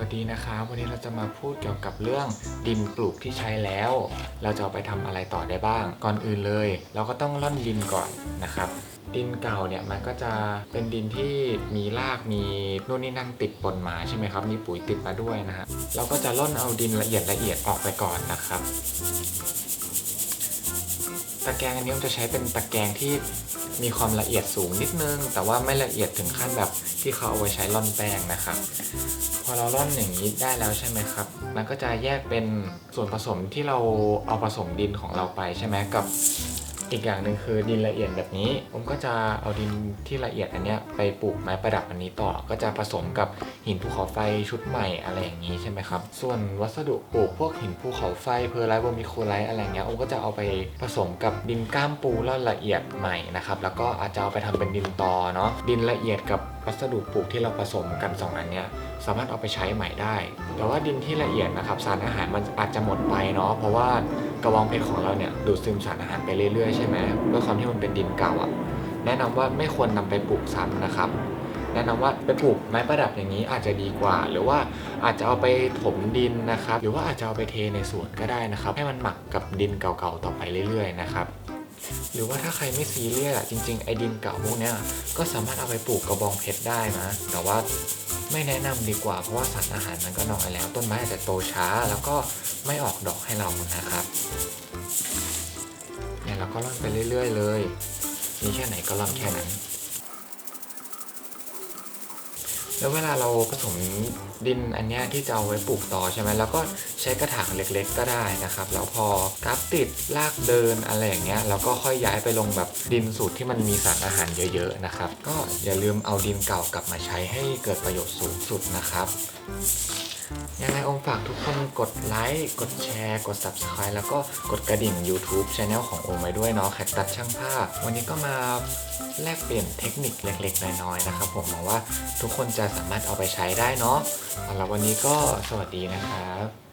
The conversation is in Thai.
วัสดีนะครับ วันนี้เราจะมาพูดเกี่ยวกับเรื่องดินปลูกที่ใช้แล้ว เราจะเอาไปทำอะไรต่อได้บ้าง ก่อนอื่นเลย เราก็ต้องร่อนดินก่อนนะครับ ดินเก่าเนี่ยมันก็จะเป็นดินที่มีรากมีนู่นนี่นั่นติดปนมาใช่ไหมครับ มีปุ๋ยติดมาด้วยนะฮะเราก็จะร่อนเอาดินละเอียดละเอียดออกไปก่อนนะครับ ตะแกรงอันนี้ผมจะใช้เป็นตะแกรงที่มีความละเอียดสูงนิดนึง แต่ว่าไม่ละเอียดถึงขั้นแบบที่เขาเอาไว้ใช้ร่อนแป้งนะครับ พอเราร่อนอย่างนี้ได้แล้วใช่ไหมครับ มันก็จะแยกเป็นส่วนผสมที่เราเอาผสมดินของเราไปใช่ไหมกับ อีกอย่างหนึ่งคือดินละเอียดแบบนี้ ผมก็จะเอาดินที่ละเอียดอันเนี้ยไปปลูกไม้ประดับอันนี้ต่อ ก็จะผสมกับหินภูเขาไฟชุดใหม่อะไรอย่างนี้ใช่ไหมครับ ส่วนวัสดุปลูกพวกหินภูเขาไฟเพอร์ไลท์บอมิโคไลท์อะไรเงี้ยผมก็จะเอาไปผสมกับดินก้ามปูแล้วละเอียดใหม่นะครับ แล้วก็อาจจะเอาไปทำเป็นดินตอเนาะ ดินละเอียดกับ วัสดุปลูกที่เราผสมกันสองอันเนี้ยสามารถเอาไปใช้ใหม่ได้ แต่ว่าดินที่ละเอียดนะครับสารอาหารมันอาจจะหมดไปเนาะเพราะว่ากระบองเพชรของเราเนี่ยดูดซึมสารอาหารไปเรื่อยๆใช่ไหมด้วยความที่มันเป็นดินเก่าอะแนะนำว่าไม่ควรนำไปปลูกซ้ำนะครับ แนะนำว่าไปปลูกไม้ประดับอย่างนี้อาจจะดีกว่า หรือว่าอาจจะเอาไปถมดินนะครับ หรือว่าอาจจะเอาไปเทในสวนก็ได้นะครับ ให้มันหมักกับดินเก่าๆต่อไปเรื่อยๆนะครับ หรือว่าถ้าใครไม่ซีเรียสอะจริงๆ ไอ้ดินเก่าพวกเนี้ยก็สามารถเอาไปปลูกกระบองเพชรได้นะ แต่ว่าไม่แนะนำดีกว่าเพราะว่าสารอาหารมันก็น้อยแล้ว ต้นไม้อาจจะโตช้า แล้วก็ไม่ออกดอกให้เรานะครับเนี่ยเราก็ร่อนไปเรื่อย ๆ เลยมีแค่ไหนก็ร่อนแค่นั้น แล้วเวลาเราผสมดินอันเนี้ยที่จะเอาไว้ปลูกต่อใช่ไหมแล้วก็ใช้กระถางเล็กๆก็ได้นะครับแล้วพอกราฟติดรากเดินอะไรอย่างเงี้ยเราก็ค่อยย้ายไปลงแบบดินสูตรที่มันมีสารอาหารเยอะๆนะครับ ก็อย่าลืมเอาดินเก่ากลับมาใช้ให้เกิดประโยชน์สูงสุดนะครับ ฝากทุกคนกดไลค์ กดแชร์ กด Subscribe แล้วก็กดกระดิ่ง YouTube Channel ของโอมไว้ด้วยเนาะแคคตัดช่างภาพ วันนี้ก็มาแลกเปลี่ยนเทคนิคเล็กๆ น้อยๆ นะครับผมหวังว่าทุกคนจะสามารถเอาไปใช้ได้เนาะสำหรับวันนี้ก็สวัสดีนะครับ